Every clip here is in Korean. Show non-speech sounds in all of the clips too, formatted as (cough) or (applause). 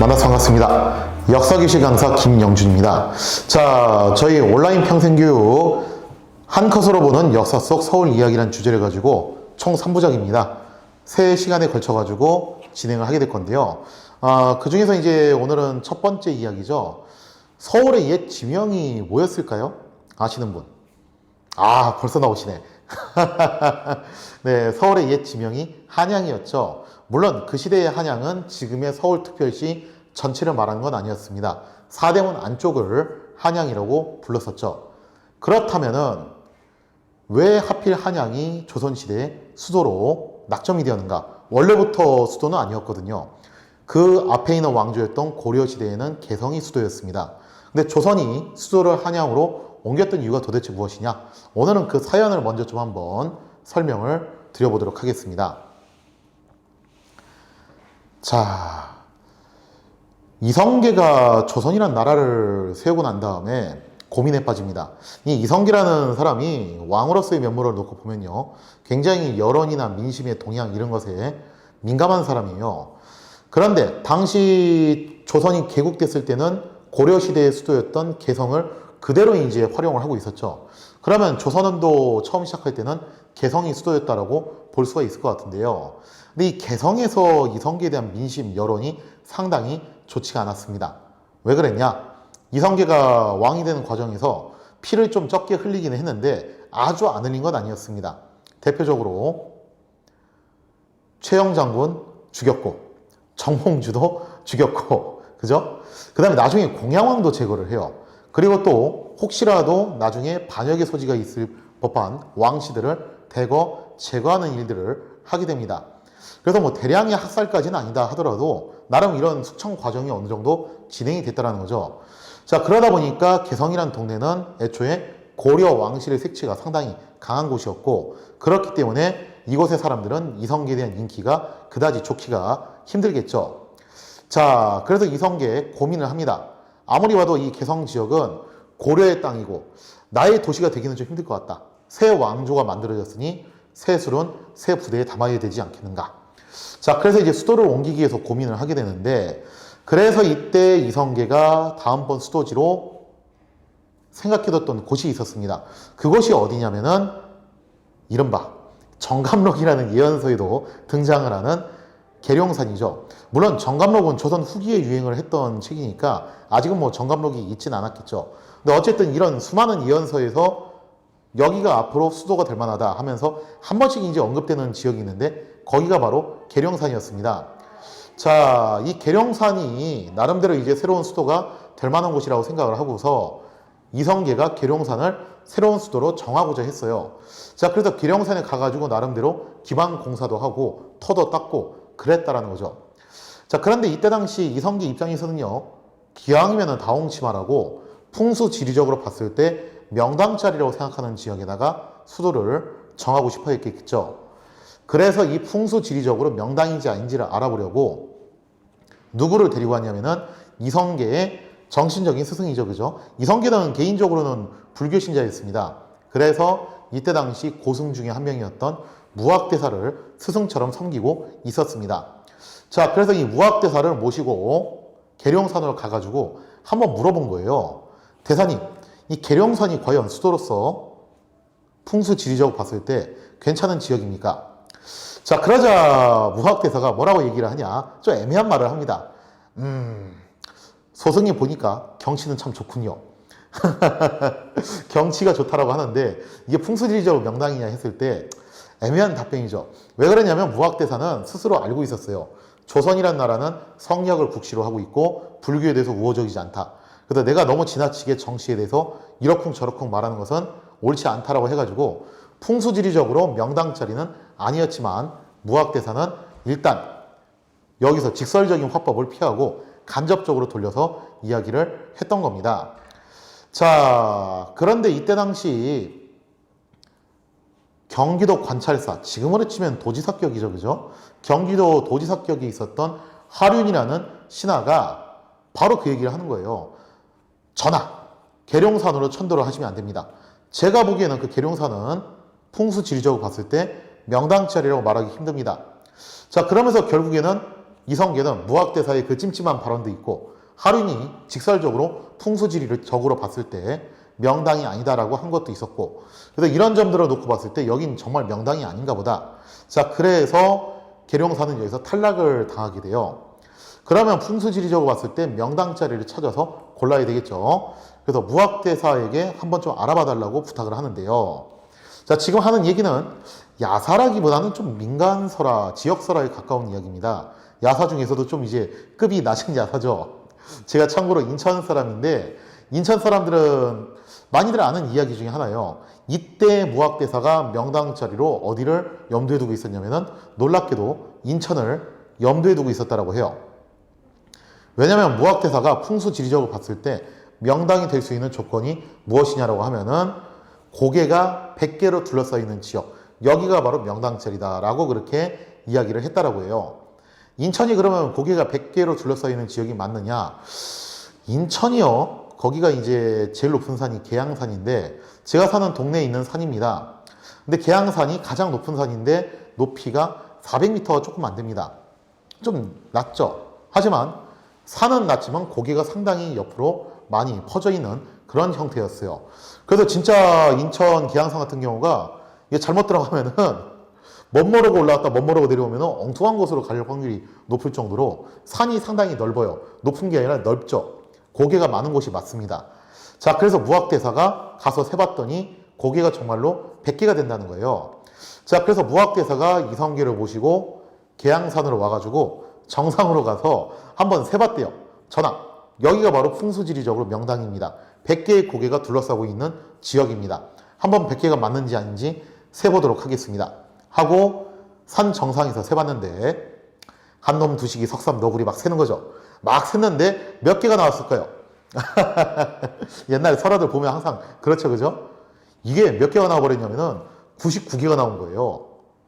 만나서 반갑습니다. 역사교실 강사 김영준입니다. 자, 저희 온라인 평생교육 한 컷으로 보는 역사 속 서울 이야기라는 주제를 가지고 총 3부작입니다. 3시간에 걸쳐가지고 진행을 하게 될 건데요. 아, 그 중에서 이제 오늘은 첫 번째 이야기죠. 서울의 옛 지명이 뭐였을까요? 아시는 분? 아, 벌써 나오시네. (laughs) 네, 서울의 옛 지명이 한양이었죠. 물론 그 시대의 한양은 지금의 서울특별시 전체를 말하는 건 아니었습니다. 사대문 안쪽을 한양이라고 불렀었죠. 그렇다면은 왜 하필 한양이 조선시대 수도로 낙점이 되었는가? 원래부터 수도는 아니었거든요. 그 앞에 있는 왕조였던 고려시대에는 개성이 수도였습니다. 근데 조선이 수도를 한양으로 옮겼던 이유가 도대체 무엇이냐? 오늘은 그 사연을 먼저 좀 한번 설명을 드려보도록 하겠습니다. 자, 이성계가 조선이라는 나라를 세우고 난 다음에 고민에 빠집니다. 이 이성계라는 사람이 왕으로서의 면모를 놓고 보면요. 굉장히 여론이나 민심의 동향 이런 것에 민감한 사람이에요. 그런데 당시 조선이 개국됐을 때는 고려시대의 수도였던 개성을 그대로 이제 활용을 하고 있었죠. 그러면 조선원도 처음 시작할 때는 개성이 수도였다라고 볼 수가 있을 것 같은데요. 근데 이 개성에서 이성계에 대한 민심, 여론이 상당히 좋지가 않았습니다. 왜 그랬냐? 이성계가 왕이 되는 과정에서 피를 좀 적게 흘리기는 했는데 아주 안 흘린 건 아니었습니다. 대표적으로 최영 장군 죽였고 정홍주도 (laughs) 죽였고 그죠? 그 다음에 나중에 공양왕도 제거를 해요. 그리고 또 혹시라도 나중에 반역의 소지가 있을 법한 왕씨들을 대거 제거하는 일들을 하게 됩니다. 그래서 뭐 대량의 학살까지는 아니다 하더라도 나름 이런 숙청 과정이 어느 정도 진행이 됐다는 거죠. 자 그러다 보니까 개성이라는 동네는 애초에 고려 왕실의 색채가 상당히 강한 곳이었고 그렇기 때문에 이곳의 사람들은 이성계에 대한 인기가 그다지 좋기가 힘들겠죠. 자 그래서 이성계 고민을 합니다. 아무리 봐도 이 개성 지역은 고려의 땅이고 나의 도시가 되기는 좀 힘들 것 같다. 새 왕조가 만들어졌으니 새 술은 새 부대에 담아야 되지 않겠는가. 자, 그래서 이제 수도를 옮기기 위해서 고민을 하게 되는데, 그래서 이때 이성계가 다음번 수도지로 생각해뒀던 곳이 있었습니다. 그곳이 어디냐면은, 이른바 정감록이라는 예언서에도 등장을 하는 계룡산이죠. 물론 정감록은 조선 후기에 유행을 했던 책이니까 아직은 뭐 정감록이 있진 않았겠죠. 근데 어쨌든 이런 수많은 예언서에서 여기가 앞으로 수도가 될 만하다 하면서 한 번씩 이제 언급되는 지역이 있는데 거기가 바로 계룡산이었습니다. 자, 이 계룡산이 나름대로 이제 새로운 수도가 될 만한 곳이라고 생각을 하고서 이성계가 계룡산을 새로운 수도로 정하고자 했어요. 자, 그래서 계룡산에 가가지고 나름대로 기반 공사도 하고 터도 닦고 그랬다라는 거죠. 자, 그런데 이때 당시 이성계 입장에서는요, 기왕이면은 다홍치마라고 풍수 지리적으로 봤을 때 명당 자리라고 생각하는 지역에다가 수도를 정하고 싶어 했겠죠. 그래서 이 풍수 지리적으로 명당인지 아닌지를 알아보려고 누구를 데리고 왔냐면은 이성계의 정신적인 스승이죠. 그죠? 이성계는 개인적으로는 불교 신자였습니다. 그래서 이때 당시 고승 중에 한 명이었던 무학대사를 스승처럼 섬기고 있었습니다. 자, 그래서 이 무학대사를 모시고 계룡산으로 가가지고 한번 물어본 거예요. 대사님, 이 계룡산이 과연 수도로서 풍수 지리적으로 봤을 때 괜찮은 지역입니까? 자, 그러자 무학대사가 뭐라고 얘기를 하냐? 좀 애매한 말을 합니다. 음, 소승이 보니까 경치는 참 좋군요. (laughs) 경치가 좋다라고 하는데 이게 풍수지리적으로 명당이냐 했을 때 애매한 답변이죠. 왜 그러냐면 무학대사는 스스로 알고 있었어요. 조선이란 나라는 성역을 국시로 하고 있고 불교에 대해서 우호적이지 않다. 그래서 내가 너무 지나치게 정치에 대해서 이러쿵 저러쿵 말하는 것은 옳지 않다라고 해가지고 풍수지리적으로 명당 자리는 아니었지만 무학대사는 일단 여기서 직설적인 화법을 피하고 간접적으로 돌려서 이야기를 했던 겁니다. 자, 그런데 이때 당시 경기도 관찰사, 지금으로 치면 도지사격이죠, 그죠? 경기도 도지사격이 있었던 하륜이라는 신하가 바로 그 얘기를 하는 거예요. 전하, 계룡산으로 천도를 하시면 안 됩니다. 제가 보기에는 그 계룡산은 풍수 지리적으로 봤을 때 명당자리라고 말하기 힘듭니다. 자, 그러면서 결국에는 이성계는 무학대사의 그 찜찜한 발언도 있고 하륜이 직설적으로 풍수지리를 적으로 봤을 때 명당이 아니다라고 한 것도 있었고 그래서 이런 점들을 놓고 봤을 때 여긴 정말 명당이 아닌가 보다. 자 그래서 계룡사는 여기서 탈락을 당하게 돼요. 그러면 풍수지리적으로 봤을 때 명당 자리를 찾아서 골라야 되겠죠. 그래서 무학대사에게 한번 좀 알아봐 달라고 부탁을 하는데요. 자, 지금 하는 얘기는 야사라기보다는 좀 민간설화, 지역설화에 가까운 이야기입니다. 야사 중에서도 좀 이제 급이 낮은 야사죠. 제가 참고로 인천 사람인데, 인천 사람들은 많이들 아는 이야기 중에 하나예요. 이때 무학대사가 명당 자리로 어디를 염두에 두고 있었냐면은 놀랍게도 인천을 염두에 두고 있었다라고 해요. 왜냐하면 무학대사가 풍수 지리적으로 봤을 때 명당이 될 수 있는 조건이 무엇이냐라고 하면은 고개가 100개로 둘러싸여 있는 지역 여기가 바로 명당자리다라고 그렇게 이야기를 했다라고 해요. 인천이 그러면 고개가 100개로 둘러싸여 있는 지역이 맞느냐? 인천이요. 거기가 이제 제일 높은 산이 계양산인데 제가 사는 동네에 있는 산입니다. 근데 계양산이 가장 높은 산인데 높이가 400m가 조금 안 됩니다. 좀 낮죠. 하지만 산은 낮지만 고개가 상당히 옆으로 많이 퍼져 있는 그런 형태였어요. 그래서 진짜 인천 기양산 같은 경우가 이게 잘못 들어가면은 (laughs) 멋 모르고 올라왔다 멋 모르고 내려오면 엉뚱한 곳으로 갈 확률이 높을 정도로 산이 상당히 넓어요. 높은 게 아니라 넓죠. 고개가 많은 곳이 맞습니다. 자, 그래서 무학대사가 가서 세봤더니 고개가 정말로 100개가 된다는 거예요. 자, 그래서 무학대사가 이성계를 모시고 계양산으로 와가지고 정상으로 가서 한번 세봤대요. 전하, 여기가 바로 풍수지리적으로 명당입니다. 100개의 고개가 둘러싸고 있는 지역입니다. 한번 100개가 맞는지 아닌지 세보도록 하겠습니다. 하고 산 정상에서 세봤는데 한 놈 두식이 석삼 너구리 막 세는 거죠. 막 셌는데 몇 개가 나왔을까요? (laughs) 옛날에 설화들 보면 항상 그렇죠, 그죠? 이게 몇 개가 나와버렸냐면은 99개가 나온 거예요.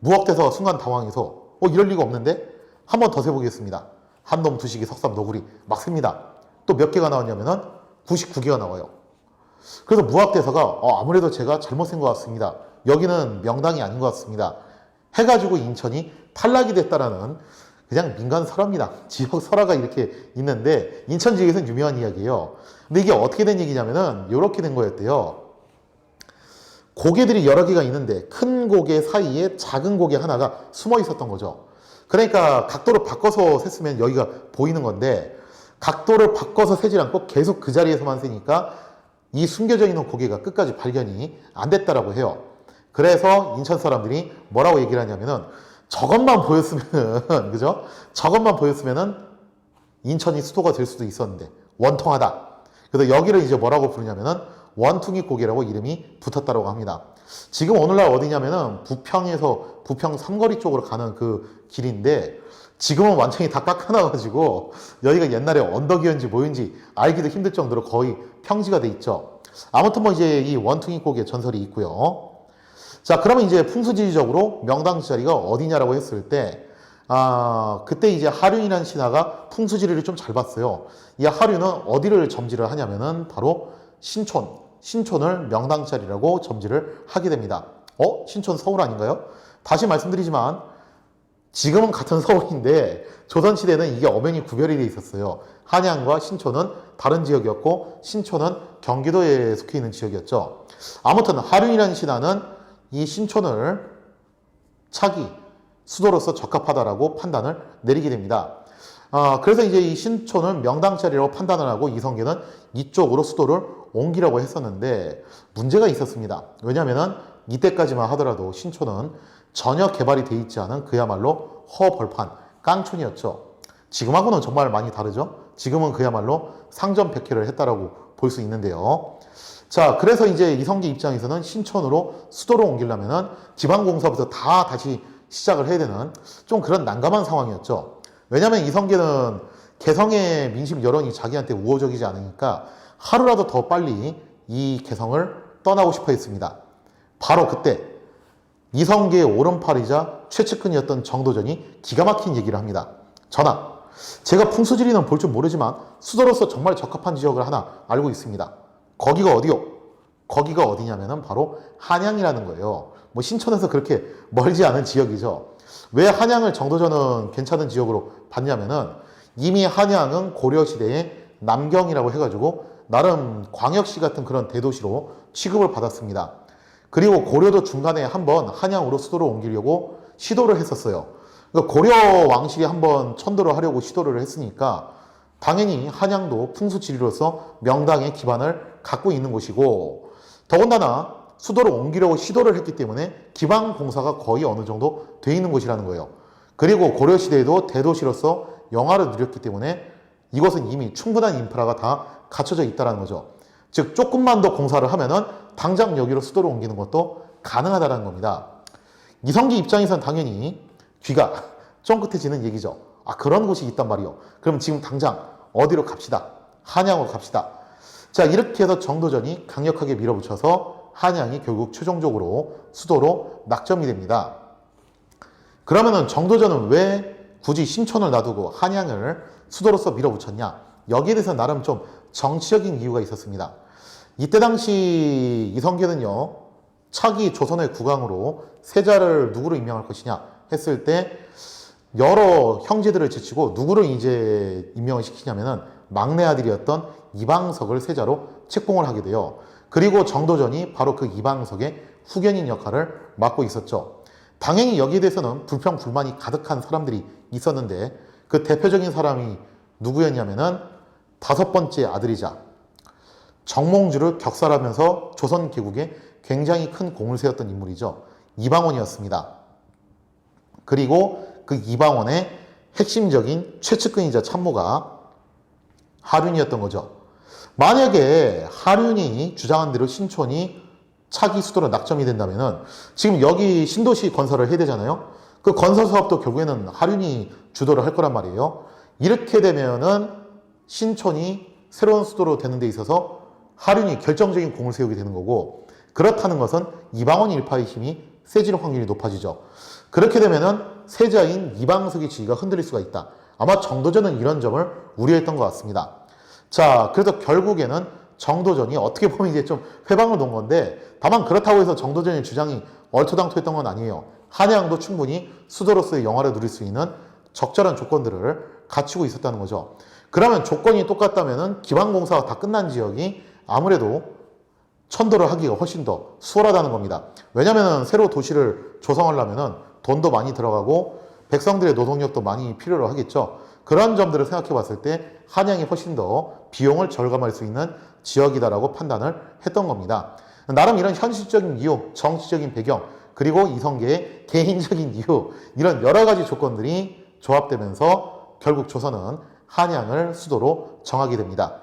무학대사가 순간 당황해서 어 이럴 리가 없는데 한 번 더 세보겠습니다. 한 놈 두식이 석삼 너구리 막 셉니다. 또 몇 개가 나왔냐면은 99개가 나와요. 그래서 무학대사가 어, 아무래도 제가 잘못 센것 같습니다. 여기는 명당이 아닌 것 같습니다. 해가지고 인천이 탈락이 됐다라는 그냥 민간 설화입니다. (laughs) 지역 설화가 이렇게 있는데 인천 지역에서는 유명한 이야기예요. 근데 이게 어떻게 된 얘기냐면은 이렇게 된 거였대요. 고개들이 여러 개가 있는데 큰 고개 사이에 작은 고개 하나가 숨어 있었던 거죠. 그러니까 각도를 바꿔서 셌으면 여기가 보이는 건데 각도를 바꿔서 세질 않고 계속 그 자리에서만 세니까 이 숨겨져 있는 고개가 끝까지 발견이 안 됐다라고 해요. 그래서 인천 사람들이 뭐라고 얘기를 하냐면은 저것만 보였으면은 (laughs) 그죠? 저것만 보였으면은 인천이 수도가 될 수도 있었는데 원통하다. 그래서 여기를 이제 뭐라고 부르냐면은 원퉁이 고개라고 이름이 붙었다고 합니다. 지금 오늘날 어디냐면은 부평에서 부평 삼거리 쪽으로 가는 그 길인데 지금은 완전히 다 깎아놔가지고 여기가 옛날에 언덕이었는지 뭐였는지 알기도 힘들 정도로 거의 평지가 돼 있죠. 아무튼 뭐 이제 이 원퉁이 고개 전설이 있고요. 자, 그러면 이제 풍수지리적으로 명당 자리가 어디냐라고 했을 때, 아, 그때 이제 하륜이라는 신하가 풍수지리를 좀 잘 봤어요. 이 하륜은 어디를 점지를 하냐면은 바로 신촌, 신촌을 명당 자리라고 점지를 하게 됩니다. 어? 신촌 서울 아닌가요? 다시 말씀드리지만, 지금은 같은 서울인데 조선시대는 이게 엄연히 구별이 돼 있었어요. 한양과 신촌은 다른 지역이었고 신촌은 경기도에 속해 있는 지역이었죠. 아무튼 하륜이라는 신하는 이 신촌을 차기 수도로서 적합하다라고 판단을 내리게 됩니다. 아, 그래서 이제 이 신촌을 명당자리라고 판단을 하고 이성계는 이쪽으로 수도를 옮기려고 했었는데 문제가 있었습니다. 왜냐하면 이때까지만 하더라도 신촌은 전혀 개발이 돼 있지 않은 그야말로 허벌판 깡촌이었죠. 지금하고는 정말 많이 다르죠. 지금은 그야말로 상점 백회를 했다라고 볼 수 있는데요. 자, 그래서 이제 이성계 입장에서는 신촌으로 수도로 옮기려면은 지방공사부터 다 다시 시작을 해야 되는 좀 그런 난감한 상황이었죠. 왜냐하면 이성계는 개성의 민심 여론이 자기한테 우호적이지 않으니까 하루라도 더 빨리 이 개성을 떠나고 싶어 했습니다. 바로 그때 이성계의 오른팔이자 최측근이었던 정도전이 기가 막힌 얘기를 합니다. 전하, 제가 풍수지리는 볼 줄 모르지만 수도로서 정말 적합한 지역을 하나 알고 있습니다. 거기가 어디요? 거기가 어디냐면은 바로 한양이라는 거예요. 뭐 신촌에서 그렇게 멀지 않은 지역이죠. 왜 한양을 정도전은 괜찮은 지역으로 봤냐면은 이미 한양은 고려시대의 남경이라고 해가지고 나름 광역시 같은 그런 대도시로 취급을 받았습니다. 그리고 고려도 중간에 한번 한양으로 수도를 옮기려고 시도를 했었어요. 그러니까 고려 왕실이 한번 천도를 하려고 시도를 했으니까 당연히 한양도 풍수지리로서 명당의 기반을 갖고 있는 곳이고 더군다나 수도를 옮기려고 시도를 했기 때문에 기반 공사가 거의 어느 정도 돼 있는 곳이라는 거예요. 그리고 고려 시대에도 대도시로서 영화를 누렸기 때문에 이것은 이미 충분한 인프라가 다 갖춰져 있다는 거죠. 즉 조금만 더 공사를 하면은 당장 여기로 수도를 옮기는 것도 가능하다는 겁니다. 이성기 입장에선 당연히 귀가 쫑긋해지는 얘기죠. 아 그런 곳이 있단 말이요. 그럼 지금 당장 어디로 갑시다. 한양으로 갑시다. 자 이렇게 해서 정도전이 강력하게 밀어붙여서 한양이 결국 최종적으로 수도로 낙점이 됩니다. 그러면은 정도전은 왜 굳이 신촌을 놔두고 한양을 수도로서 밀어붙였냐? 여기에 대해서 나름 좀 정치적인 이유가 있었습니다. 이때 당시 이성계는요, 차기 조선의 국왕으로 세자를 누구로 임명할 것이냐 했을 때 여러 형제들을 제치고 누구를 이제 임명을 시키냐면은 막내 아들이었던 이방석을 세자로 책봉을 하게 돼요. 그리고 정도전이 바로 그 이방석의 후견인 역할을 맡고 있었죠. 당연히 여기에 대해서는 불평, 불만이 가득한 사람들이 있었는데 그 대표적인 사람이 누구였냐면은 다섯 번째 아들이자 정몽주를 격살하면서 조선 개국에 굉장히 큰 공을 세웠던 인물이죠. 이방원이었습니다. 그리고 그 이방원의 핵심적인 최측근이자 참모가 하륜이었던 거죠. 만약에 하륜이 주장한 대로 신촌이 차기 수도로 낙점이 된다면은 지금 여기 신도시 건설을 해야 되잖아요. 그 건설 사업도 결국에는 하륜이 주도를 할 거란 말이에요. 이렇게 되면은 신촌이 새로운 수도로 되는 데 있어서 하륜이 결정적인 공을 세우게 되는 거고 그렇다는 것은 이방원 일파의 힘이 세질 확률이 높아지죠. 그렇게 되면은 세자인 이방석의 지위가 흔들릴 수가 있다. 아마 정도전은 이런 점을 우려했던 것 같습니다. 자, 그래서 결국에는 정도전이 어떻게 보면 이제 좀 회방을 놓은 건데 다만 그렇다고 해서 정도전의 주장이 얼토당토했던 건 아니에요. 한양도 충분히 수도로서의 영화를 누릴 수 있는 적절한 조건들을 갖추고 있었다는 거죠. 그러면 조건이 똑같다면은 기반공사가 다 끝난 지역이 아무래도 천도를 하기가 훨씬 더 수월하다는 겁니다. 왜냐면은 새로 도시를 조성하려면은 돈도 많이 들어가고 백성들의 노동력도 많이 필요로 하겠죠. 그런 점들을 생각해 봤을 때 한양이 훨씬 더 비용을 절감할 수 있는 지역이다라고 판단을 했던 겁니다. 나름 이런 현실적인 이유, 정치적인 배경, 그리고 이성계의 개인적인 (laughs) 이유, 이런 여러 가지 조건들이 조합되면서 결국 조선은 한양을 수도로 정하게 됩니다.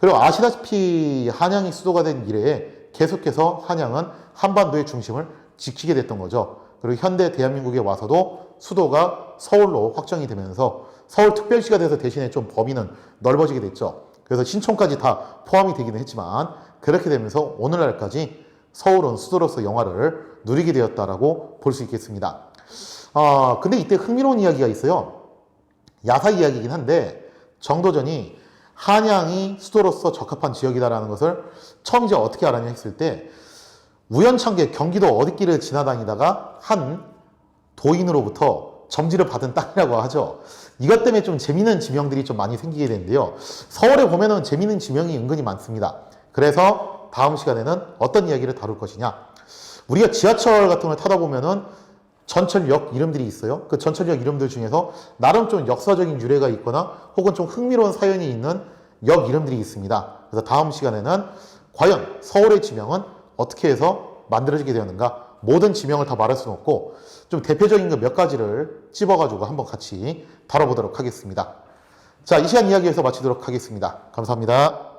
그리고 아시다시피 한양이 수도가 된 이래에 계속해서 한양은 한반도의 중심을 지키게 됐던 거죠. 그리고 현대 대한민국에 와서도 수도가 서울로 확정이 되면서 서울특별시가 돼서 대신에 좀 범위는 넓어지게 됐죠. 그래서 신촌까지 다 포함이 되기는 했지만 그렇게 되면서 오늘날까지 서울은 수도로서 영화를 누리게 되었다라고 볼 수 있겠습니다. 아, 근데 이때 흥미로운 이야기가 있어요. 야사 이야기이긴 한데 정도전이 한양이 수도로서 적합한 지역이다라는 것을 처음 이제 어떻게 알았냐 했을 때 우연찮게 경기도 어디길을 지나다니다가 한 도인으로부터 점지를 받은 땅이라고 하죠. 이것 때문에 좀 재미있는 지명들이 좀 많이 생기게 되는데요. 서울에 보면은 재미있는 지명이 은근히 많습니다. 그래서 다음 시간에는 어떤 이야기를 다룰 것이냐. 우리가 지하철 같은 걸 타다 보면은 전철역 이름들이 있어요. 그 전철역 이름들 중에서 나름 좀 역사적인 유래가 있거나 혹은 좀 흥미로운 사연이 있는 역 이름들이 있습니다. 그래서 다음 시간에는 과연 서울의 지명은 어떻게 해서 만들어지게 되었는가? 모든 지명을 다 말할 수는 없고 좀 대표적인 그몇 가지를 찝어가지고 한번 같이 다뤄보도록 하겠습니다. 자, 이 시간 이야기에서 마치도록 하겠습니다. 감사합니다.